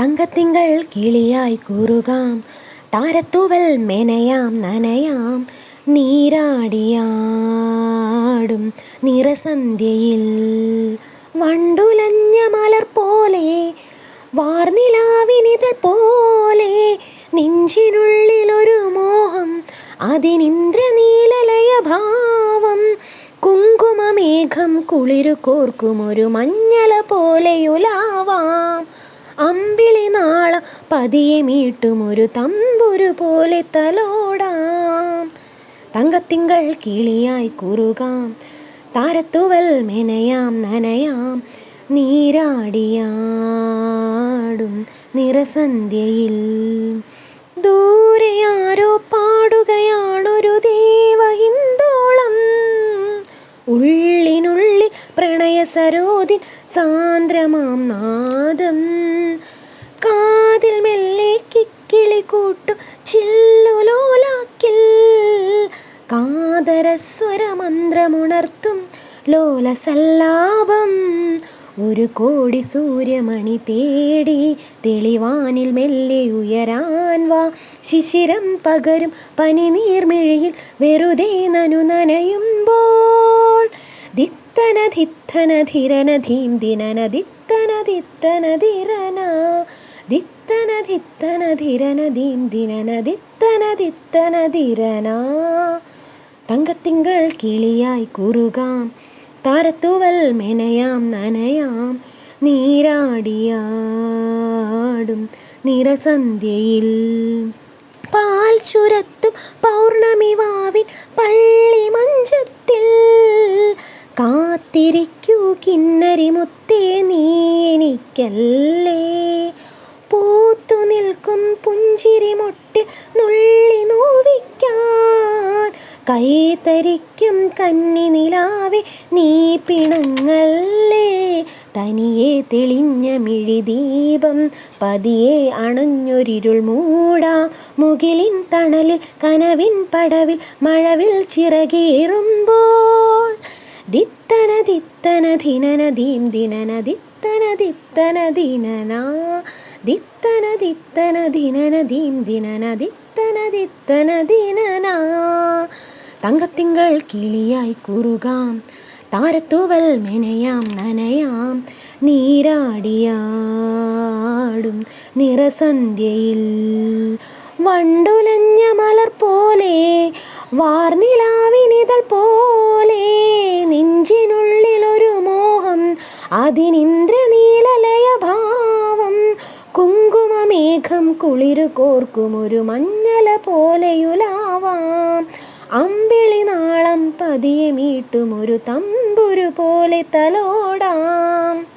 തങ്കത്തിങ്കൾ കിളിയായി കൂറുകാം. താരത്തൂവൽ മെനയാം നനയാം. നീരാടിയാടും നിറസന്ധ്യയിൽ. വണ്ടുലഞ്ഞ മലർ പോലെ വാർനിലാവിനിതൾ പോലെ നെഞ്ചിനുള്ളിലൊരു മോഹം അതിനിന്ദ്രനീലലയ ഭാവം. കുങ്കുമമേഘം കുളിരു കോർക്കുമൊരു മഞ്ഞല പോലെയുലാവാം പതിയെ മീട്ടുമൊരു തമ്പുരു പോലെ തലോടാം. തങ്കത്തിങ്കൾ കിളിയായി കുറുകാം. താരത്തുവൽ മെനയാം നനയാം. നീരാടിയാടും നിറസന്ധ്യയിൽ. ദൂരെ ആരോ പാടുകയാണൊരു ദേവഹിന്ദോളം ഉള്ളിനുള്ളിൽ പ്രണയ സരോദിൻ സാന്ദ്രമാം നാദം. കാതരസ്വരമന്ത്രമുണർത്തും ലോലസല്ലാപം. ഒരു കോടി സൂര്യമണി തേടി തെളിവാനിൽ മെല്ലെ ഉയരാൻ വാ. ശിശിരം പകരും പനിനീർമിഴിയിൽ വെറുതെ നനു നനയുമ്പോൾ. ദിത്തന ധിത്തന ധിരന ധീം ദിനന ദിത്തന ദിത്തന ധിരന ദിത്തന ധിത്തന ധിരന ധീം ദിനന ദിത്തന ദിത്തന ധിരന തങ്കത്തിങ്കൾ കിളിയായി കുറുകാം. താരത്തുവൽ മെനയാം നനയാം. നീരാടിയാടും നിറസന്ധ്യയിൽ പാൽ ചുരത്തും പൗർണമി വാവിൻ പള്ളി മഞ്ചത്തിൽ. കാത്തിരിക്കൂ കിന്നരി മുത്തേ നീ എനിക്കല്ലേ. പൂത്തു നിൽക്കും പുഞ്ചിരി മുട്ടിൽ നുള്ളി കൈതരിക്കും കന്നി നിലാവെ നീ പിണങ്ങല്ലേ? തനിയെ തെളിഞ്ഞ മിഴിദീപം പതിയെ അണഞ്ഞൊരിരുൾ മൂടാ. മുകിലിൻ തണലിൽ കനവിൻ പടവിൽ മഴവിൽ ചിറകേറുമ്പോൾ. ദിത്തന ദിത്തന ധിനന ധീം ദിനന ദിത്തന ദിത്തന ദിനന. ദിത്തന ദിത്തന ധിനന ധീം ദിനന ദിത്തന ദിത്തന ദിനന. തങ്കത്തിങ്കൾ കിളിയായി കൂറുകാം. താരത്തൂവൽ മെനയാം നനയാം. നീരാടിയാടും നിറസന്ധ്യയിൽ. വണ്ടുലഞ്ഞ മലർ പോലെ വാർനിലാവിനിതൾ പോലെ നെഞ്ചിനുള്ളിലൊരു മോഹം അതിനിന്ദ്രനീലലയ ഭാവം കുങ്കുമമേഘം കുളിരു കോർക്കുമൊരു മഞ്ഞല പോലെയുലാവാം അമ്പിളി നാളം പതിയെ മീട്ടുമൊരു തമ്പുരു പോലെ തലോടാം.